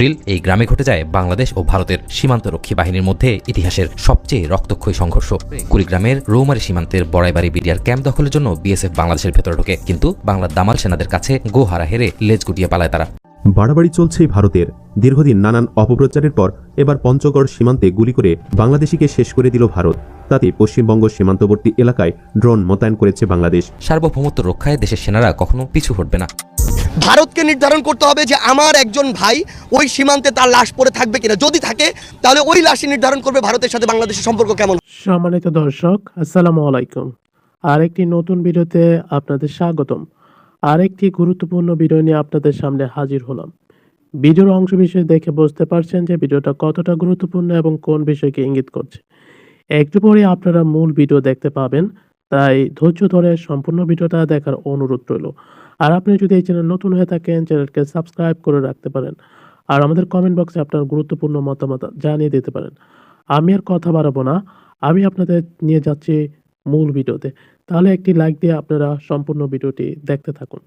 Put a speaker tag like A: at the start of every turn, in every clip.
A: April এই গ্রামে ঘটে যায় বাংলাদেশ ও ভারতের সীমান্তরক্ষী বাহিনীর মধ্যে ইতিহাসের সবচেয়ে রক্তক্ষয়ী সংঘর্ষ। কুড়িগ্রামের রৌমারী সীমান্তের বড়াইবাড়ি বিডিআর ক্যাম্প দখলের জন্য বিএসএফ বাংলাদেশের ভেতরে ঢোকে কিন্তু বাংলার দামাল সেনাদের কাছে গোহারা হেরে লেজ গুটিয়ে পালায় তারা।
B: বাড়াবাড়ি চলছে ভারতের। দীর্ঘদিন নানান অপপ্রচারের পর এবার পঞ্চগড় সীমান্তে গুলি করে বাংলাদেশিকে শেষ করে দিল ভারত। তাতে পশ্চিমবঙ্গ সীমান্তবর্তী এলাকায় ড্রোন মোতায়েন করেছে বাংলাদেশ।
A: সার্বভৌমত্ব রক্ষায় দেশের সেনারা কখনো পিছু হটবে না।
C: ভারতকে নির্ধারণ করতে হবে যে আমার একজন ভাই ওই সীমান্তে তার লাশ পড়ে থাকবে কিনা। যদি থাকে, তাহলে ওই লাশই নির্ধারণ করবে ভারতের সাথে বাংলাদেশের সম্পর্ক কেমন।
D: সম্মানিত দর্শক, আসসালামু আলাইকুম। আরেকটি নতুন ভিডিওতে আপনাদের স্বাগতম। আরেকটি গুরুত্বপূর্ণ ভিডিও নিয়ে আপনাদের সামনে হাজির হলাম। ভিডিওর অংশ বিষয় দেখে বুঝতে পারছেন যে ভিডিওটা কতটা গুরুত্বপূর্ণ এবং কোন বিষয়কে ইঙ্গিত করছে। একটু পরে আপনারা মূল ভিডিও দেখতে পাবেন, তাই ধৈর্য ধরে সম্পূর্ণ ভিডিওটা দেখার অনুরোধ রইল। আর আপনি যদি এই চ্যানেল নতুন হয়ে থাকেন, চ্যানেলকে সাবস্ক্রাইব করে রাখতে পারেন। আর আমাদের কমেন্ট বক্সে আপনার গুরুত্বপূর্ণ মতামত জানিয়ে দিতে পারেন। আমি আর কথা বাড়াবো না। আমি আপনাদের নিয়ে যাচ্ছি মূল ভিডিওতে। তাহলে একটি লাইক দিয়ে আপনারা সম্পূর্ণ ভিডিওটি দেখতে থাকুন।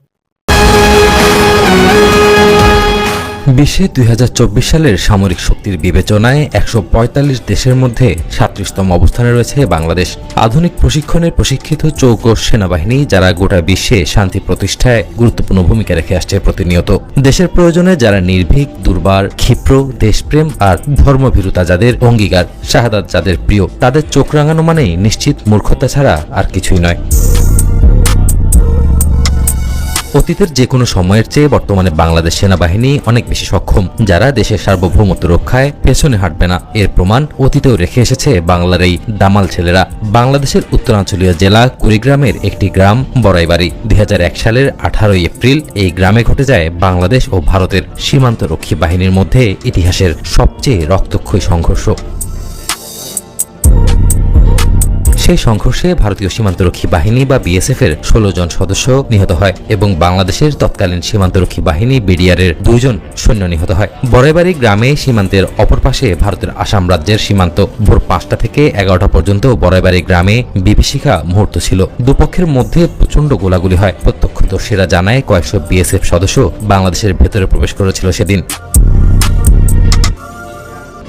A: বিশ্বে দুই হাজার চব্বিশ সালের সামরিক শক্তির বিবেচনায় একশো পঁয়তাল্লিশ দেশের মধ্যে সাত্রিশতম অবস্থানে রয়েছে বাংলাদেশ। আধুনিক প্রশিক্ষণের প্রশিক্ষিত চৌকস সেনাবাহিনী, যারা গোটা বিশ্বে শান্তি প্রতিষ্ঠায় গুরুত্বপূর্ণ ভূমিকা রেখে আসছে প্রতিনিয়ত। দেশের প্রয়োজনে যারা নির্ভীক, দুর্বার, ক্ষিপ্র, দেশপ্রেম আর ধর্মভীরুতা যাদের অঙ্গীকার, শাহাদাত যাদের প্রিয়, তাদের চোখ রাঙানো মানেই নিশ্চিত মূর্খতা ছাড়া আর কিছুই নয়। অতীতের যে কোনো সময়ের চেয়ে বর্তমানে বাংলাদেশ সেনাবাহিনী অনেক বেশি সক্ষম, যারা দেশের সার্বভৌমত্ব রক্ষায় পেছনে হাঁটবে না। এর প্রমাণ অতীতেও রেখে এসেছে বাংলার এই দামাল ছেলেরা। বাংলাদেশের উত্তরাঞ্চলীয় জেলা কুড়িগ্রামের একটি গ্রাম, বড়াইবাড়ি। দুই হাজার এক সালের আঠারোই এপ্রিল এই গ্রামে ঘটে যায় বাংলাদেশ ও ভারতের সীমান্তরক্ষী বাহিনীর মধ্যে ইতিহাসের সবচেয়ে রক্তক্ষয়ী সংঘর্ষ। সেই সংঘর্ষে ভারতীয় সীমান্তরক্ষী বাহিনী বা বিএসএফ এর ষোলো জন সদস্য নিহত হয় এবং বাংলাদেশের তৎকালীন সীমান্তরক্ষী বাহিনী বিডিআর এর দুইজন সৈন্য নিহত হয়। বড়াইবাড়ি গ্রামে সীমান্তের অপর পাশে ভারতের আসাম রাজ্যের সীমান্ত ভোর পাঁচটা থেকে এগারোটা পর্যন্ত বড়াইবাড়ি গ্রামে বিভীষিকা মুহূর্ত ছিল। দুপক্ষের মধ্যে প্রচণ্ড গোলাগুলি হয়। প্রত্যক্ষদর্শীরা জানায় কয়েকশো বিএসএফ সদস্য বাংলাদেশের ভেতরে প্রবেশ করেছিল সেদিন।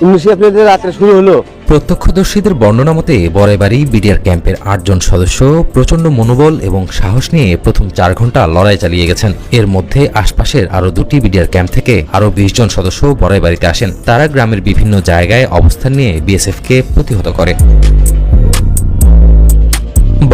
E: রাত্রে শুরু হলো।
A: প্রত্যক্ষদর্শীদের বর্ণনা মতে বড়াইবাড়ি বিডিআর ক্যাম্পের আটজন সদস্য প্রচণ্ড মনোবল এবং সাহস নিয়ে প্রথম চার ঘণ্টা লড়াই চালিয়ে গেছেন। এর মধ্যে আশপাশের আরও দুটি বিডিআর ক্যাম্প থেকে আরও বিশ জন সদস্য বড়াইবাড়িতে আসেন। তারা গ্রামের বিভিন্ন জায়গায় অবস্থান নিয়ে বিএসএফকে প্রতিহত করে।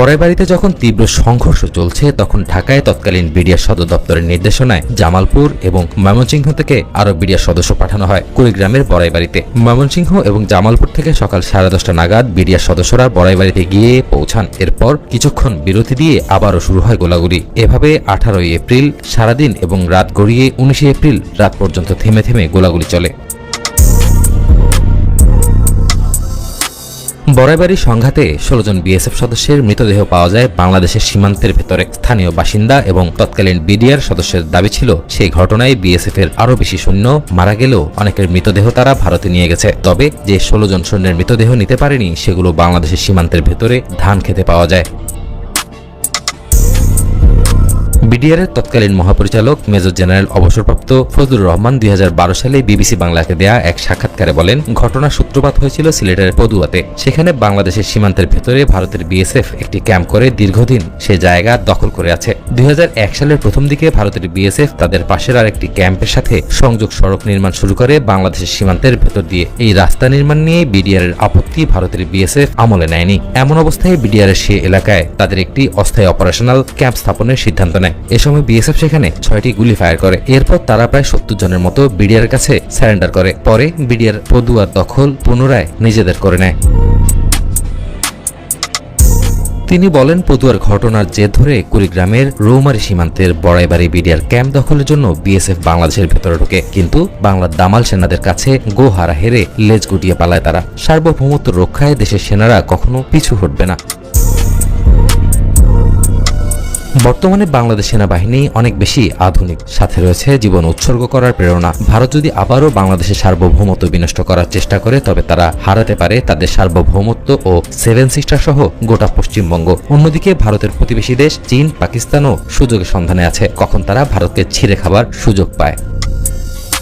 A: বড়াইবাড়িতে যখন তীব্র সংঘর্ষ চলছে, তখন ঢাকায় তৎকালীন বিডিআর সদর দপ্তরের নির্দেশনায় জামালপুর এবং ময়মনসিংহ থেকে আরও বিডিআর সদস্য পাঠানো হয় কুড়িগ্রামের বড়াইবাড়িতে। ময়মনসিংহ এবং জামালপুর থেকে সকাল সাড়ে দশটা নাগাদ বিডিআর সদস্যরা বড়াইবাড়িতে গিয়ে পৌঁছান। এরপর কিছুক্ষণ বিরতি দিয়ে আবারও শুরু হয় গোলাগুলি। এভাবে আঠারোই এপ্রিল সারাদিন এবং রাত গড়িয়ে উনিশে এপ্রিল রাত পর্যন্ত থেমে থেমে গোলাগুলি চলে। বড়াইবাড়ির সংঘাতে ষোলো জন বিএসএফ সদস্যের মৃতদেহ পাওয়া যায় বাংলাদেশের সীমান্তের ভেতরে। স্থানীয় বাসিন্দা এবং তৎকালীন বিডিআর সদস্যের দাবি ছিল, সেই ঘটনায় বিএসএফ এর আরও বেশি সৈন্য মারা গেলেও অনেকের মৃতদেহ তারা ভারতে নিয়ে গেছে। তবে যে ষোলো জন সৈন্যের মৃতদেহ নিতে পারেনি, সেগুলো বাংলাদেশের সীমান্তের ভেতরে ধান খেতে পাওয়া যায়। বিডিআর এর তৎকালীন মহাপরিচালক মেজর জেনারেল অবসরপ্রাপ্ত ফজলুর রহমান দুই হাজার বারো সালে বিবিসি বাংলাকে দেয়া এক সাক্ষাৎকারে বলেন ঘটনার সূত্রপাত হয়েছিল সিলেটের পদুয়াতে। সেখানে বাংলাদেশের সীমান্তের ভেতরে ভারতের বিএসএফ একটি ক্যাম্প করে দীর্ঘদিন সে জায়গা দখল করে আছে। দুই হাজার এক সালের প্রথম দিকে ভারতের বিএসএফ তাদের পাশের আর একটি ক্যাম্পের সাথে সংযোগ সড়ক নির্মাণ শুরু করে বাংলাদেশের সীমান্তের ভেতর দিয়ে। এই রাস্তা নির্মাণ নিয়ে বিডিআর এর আপত্তি ভারতের বিএসএফ আমলে নেয়নি। এমন অবস্থায় বিডিআর এর সে এলাকায় তাদের একটি অস্থায়ী অপারেশনাল ক্যাম্প স্থাপনের সিদ্ধান্ত নেয়। এ সময় বিএসএফ সেখানে ছয়টি গুলি ফায়ার করে। এরপর তারা প্রায় সত্তর জনের মতো বিডিআর কাছে স্যারেন্ডার করে। পরে বিডিআর পদুয়ার দখল পুনরায় নিজেদের করে নেয়। তিনি বলেন, পদুয়ার ঘটনার জের ধরে কুড়িগ্রামের রৌমারী সীমান্তের বড়াইবাড়ি বিডিআর ক্যাম্প দখলের জন্য বিএসএফ বাংলাদেশের ভেতরে ঢোকে। কিন্তু বাংলার দামাল সেনাদের কাছে গোহারা হেরে লেজ গুটিয়ে পালায় তারা। সার্বভৌমত্ব রক্ষায় দেশের সেনারা কখনো পিছু হটবে না। বর্তমানে বাংলাদেশ সেনাবাহিনী অনেক বেশি আধুনিক। সাথে রয়েছে জীবন উৎসর্গ করার প্রেরণা। ভারত যদি আবারও বাংলাদেশের সার্বভৌমত্ব বিনষ্ট করার চেষ্টা করে, তবে তারা হারাতে পারে তাদের সার্বভৌমত্ব ও সেভেন সিস্টার সহ গোটা পশ্চিমবঙ্গ। অন্যদিকে ভারতের প্রতিবেশী দেশ চীন, পাকিস্তানও সুযোগের সন্ধানে আছে। কখন তারা ভারতকে ছিঁড়ে খাবার সুযোগ পায়?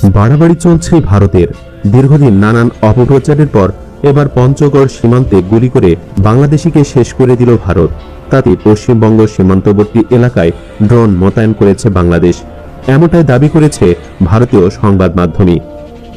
B: বাড়াবাড়ি চলছে ভারতের। দীর্ঘদিন নানান অপপ্রচারের পর এবার পঞ্চগড় সীমান্তে গুলি করে বাংলাদেশিকে শেষ করে দিল ভারত। তাতে পশ্চিমবঙ্গ সীমান্তবর্তী এলাকায় ড্রোন মোতায়েন করেছে বাংলাদেশ। এমনটাই দাবি করেছে ভারতীয় সংবাদ মাধ্যমে।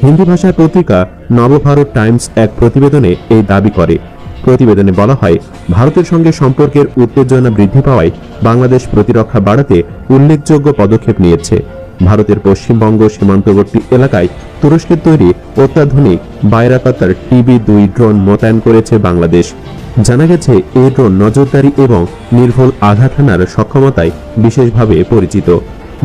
B: হিন্দি ভাষার পত্রিকা নবভারত টাইমস এক প্রতিবেদনে এই দাবি করে। প্রতিবেদনে বলা হয়, ভারতের সঙ্গে সম্পর্কের উত্তেজনা বৃদ্ধি পাওয়ায় বাংলাদেশ প্রতিরক্ষা বাড়াতে উল্লেখযোগ্য পদক্ষেপ নিয়েছে। ভারতের পশ্চিমবঙ্গ সীমান্তবর্তী এলাকায় তুরস্কের তৈরি অত্যাধুনিক বাইরাকাতার টিবি দুই ড্রোন মোতায়েন করেছে বাংলাদেশ। জানা গেছে, এই ড্রোন নজরদারি এবং নির্ভুল আঘাত হানার সক্ষমতায় বিশেষভাবে পরিচিত।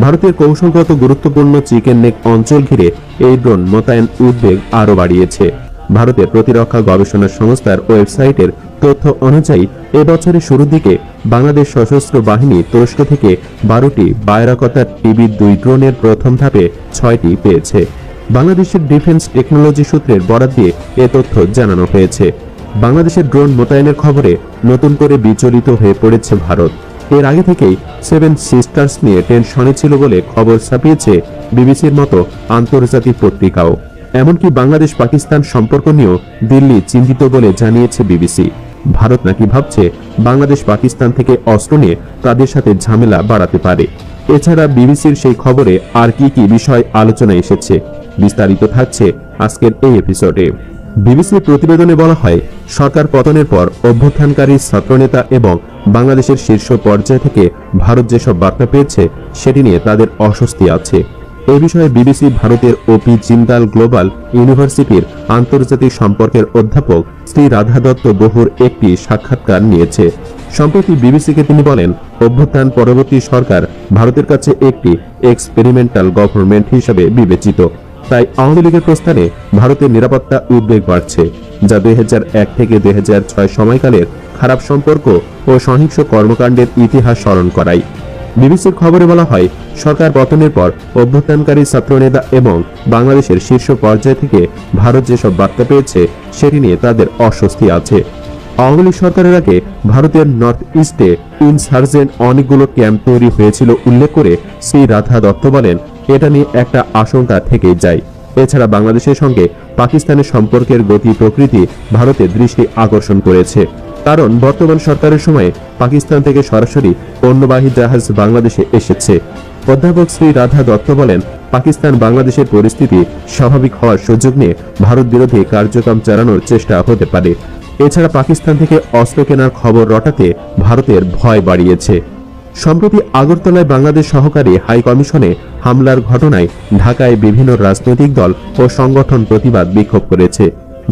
B: ভারতের কৌশলগত গুরুত্বপূর্ণ চিকেন নেক অঞ্চল ঘিরে এই ড্রোন মোতায়েন উদ্বেগ আরও বাড়িয়েছে। ভারতের প্রতিরক্ষা গবেষণা সংস্থার ওয়েবসাইটের তথ্য অনুযায়ী, এবছরের শুরুর দিকে বাংলাদেশ সশস্ত্র বাহিনী তুরস্ক থেকে বারোটি বায়রাকতার টিভি, দুই ড্রোনের প্রথম ধাপে ছয়টি পেয়েছে। বাংলাদেশের ডিফেন্স টেকনোলজি সূত্রের বরাদ দিয়ে এ তথ্য জানানো হয়েছে। বাংলাদেশের ড্রোন মোতায়েনের খবরে নতুন করে বিচলিত হয়ে পড়েছে ভারত। এর আগে থেকেই সেভেন সিস্টার্স নিয়ে টেনশনে ছিল বলে খবর ছাপিয়েছে বিবিসির মতো আন্তর্জাতিক পত্রিকাও। এমনকি বাংলাদেশ পাকিস্তান সম্পর্ক নিয়েও দিল্লি চিন্তিত বলে জানিয়েছে বিবিসি। ভারত নাকি ভাবছে বাংলাদেশ পাকিস্তান থেকে অস্ত্র নিয়ে তাদের সাথে ঝামেলা বাড়াতে পারে। এছাড়া বিবিসির সেই খবরে আর কি কি বিষয় আলোচনা এসেছে, বিস্তারিত থাকছে আজকের এই এপিসোডে বিবিসির প্রতিবেদনে বলা হয়, সরকার পতনের পর অভ্যুত্থানকারী ছাত্রনেতা এবং বাংলাদেশের শীর্ষ পর্যায় থেকে ভারত যেসব বার্তা পেয়েছে, সেটি নিয়ে তাদের অস্বস্তি আছে। এ বিষয়ে বিবিসি ভারতের ওপি জিন্দাল গ্লোবাল ইউনিভার্সিটির আন্তর্জাতিক সম্পর্কের অধ্যাপক শ্রী রাধা দত্ত বহুর একটি সাক্ষাৎকার নিয়েছে। সম্প্রতি বিবিসিকে তিনি বলেন, অভ্যুত্থান পরবর্তী সরকার ভারতের কাছে একটি এক্সপেরিমেন্টাল গভর্নমেন্ট হিসেবে বিবেচিত। তাই আওয়ামী লীগের প্রস্থানে ভারতের নিরাপত্তা উদ্বেগ বাড়ছে, যা দুই এক থেকে দুই হাজার ছয় সময়কালের খারাপ সম্পর্ক ও সহিংস কর্মকাণ্ডের ইতিহাস স্মরণ করায়। বিবিসির খবরে বলা হয়, সরকার পতনের পর অভ্যুত্থানকারী ছাত্রনেতা এবং বাংলাদেশের শীর্ষ পর্যায় থেকে ভারত যেসব বার্তা পেয়েছে, সেটি নিয়ে তাদের অস্বস্তি আছে। আওয়ামী লীগ সরকারের আগে ভারতের নর্থ ইস্টে ইনসার্জেন্ট অনেকগুলো ক্যাম্প তৈরি হয়েছিল উল্লেখ করে শ্রী রাধা দত্ত বলেন, এটা নিয়ে একটা আশঙ্কা থেকেই যায়। এছাড়া বাংলাদেশের সঙ্গে পাকিস্তানের সম্পর্কের গতি প্রকৃতি ভারতের দৃষ্টি আকর্ষণ করেছে। কারণ বর্তমান সরকারের সময়ে পাকিস্তান থেকে সরাসরি পণ্যবাহী জাহাজ বাংলাদেশে এসেছে। অধ্যাপক শ্রী রাধা দত্ত বলেন, পাকিস্তান বাংলাদেশের পরিস্থিতি স্বাভাবিক হওয়ার সুযোগ নিয়ে ভারত বিরোধী কার্যক্রম চালানোর চেষ্টা হতে পারে। এছাড়া পাকিস্তান থেকে অস্ত্র কেনার খবর রটাতে ভারতের ভয় বাড়িয়েছে। সম্প্রতি আগরতলায় বাংলাদেশ সহকারী হাই কমিশনে হামলার ঘটনায় ঢাকায় বিভিন্ন রাজনৈতিক দল ও সংগঠন প্রতিবাদ বিক্ষোভ করেছে।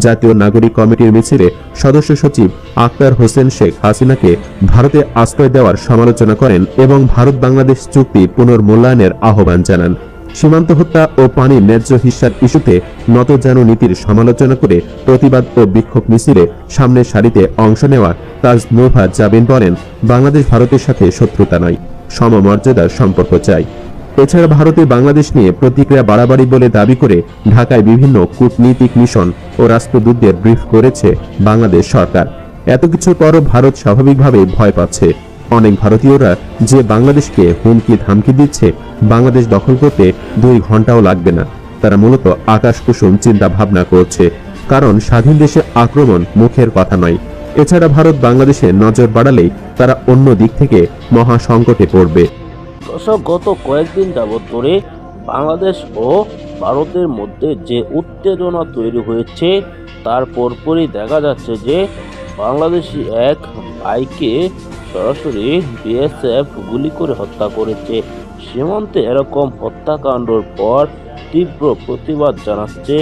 B: জাতীয় নাগরিক কমিটির মিছিলে সদস্য সচিব আক্তার হোসেন শেখ হাসিনাকে ভারতে আশ্রয় দেওয়ার সমালোচনা করেন এবং ভারত বাংলাদেশ চুক্তি পুনর্মূল্যায়নের আহ্বান জানান। সীমান্ত হত্যা ও পানির ন্যায্য হিস্যার ইস্যুতে নতজানু নীতির সমালোচনা করে প্রতিবাদ ও বিক্ষোভ মিছিলে সামনের সারিতে অংশ নেওয়া তাজ নোভা জাবিন বলেন, বাংলাদেশ ভারতের সাথে শত্রুতা নয় সমমর্যাদার সম্পর্ক চাই। এছাড়া ভারতে বাংলাদেশ নিয়ে প্রতিক্রিয়া বাড়াবাড়ি বলে দাবি করে ঢাকায় বিভিন্ন কূটনীতিক মিশন ও রাষ্ট্রদূতদের ব্রিফ করেছে বাংলাদেশ সরকার। এত কিছুর পরও ভারত স্বাভাবিকভাবে ভয় পাচ্ছে। অনেক ভারতীয়রা যে বাংলাদেশকে হুমকি ধামকি দিচ্ছে, বাংলাদেশ দখল করতে দুই ঘন্টাও লাগবে না। তারা মূলত আকাশ কুসুম চিন্তা ভাবনা করছে। কারণ স্বাধীন দেশে আক্রমণ মুখের কথা নয়। এছাড়া ভারত বাংলাদেশে নজর বাড়ালেই তারা অন্য দিক থেকে মহা সংকটে পড়বে।
F: গত কয়েকদিন যাবৎ ধরে বাংলাদেশ ও ভারতের মধ্যে যে উত্তেজনা তৈরি হয়েছে, তার পরপরই দেখা যাচ্ছে যে বাংলাদেশি এক ভাইকে সরাসরি বিএসএফ গুলি করে হত্যা করেছে। সীমান্তে এরকম হত্যাকাণ্ডর পর তীব্র প্রতিবাদ জানাচ্ছে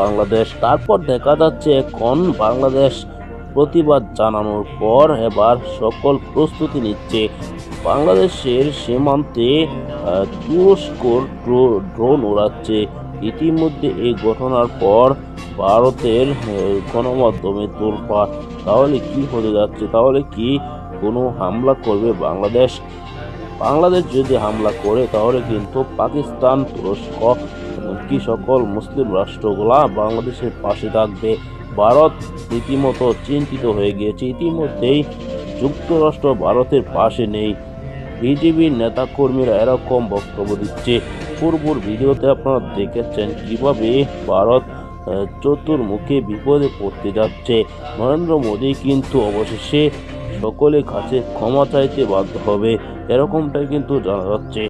F: বাংলাদেশ। তারপর দেখা যাচ্ছে এখন বাংলাদেশ প্রতিবাদ জানানোর পর এবার সকল প্রস্তুতি নিচ্ছে। বাংলাদেশের সীমান্তে আহ, তুরস্ক ড্রো- ড্রোন উড়াচ্ছে। ইতিমধ্যে এই ঘটনার পর ভারতের গণমাধ্যমে তোলপাড় তাহলে কি হতে যাচ্ছে? তাহলে কি কোনো হামলা করবে বাংলাদেশ? বাংলাদেশ যদি হামলা করে তাহলে কিন্তু পাকিস্তান তুরস্ক এমনকি সকল মুসলিম রাষ্ট্রগুলা বাংলাদেশের পাশে থাকবে। ভারত রীতিমতো চিন্তিত হয়ে গিয়েছে। ইতিমধ্যেই যুক্তরাষ্ট্র ভারতের পাশে নেই। বিজেপির নেতাকর্মীরা এরকম বক্তব্য দিচ্ছে। পূর্বর ভিডিওতে আপনারা দেখেছেন কীভাবে ভারত চতুর্মুখে বিপদে পড়তে যাচ্ছে। নরেন্দ্র মোদী কিন্তু অবশেষে সকলের কাছে ক্ষমা চাইতে বাধ্য হবে। এরকমটাই কিন্তু জানা যাচ্ছে।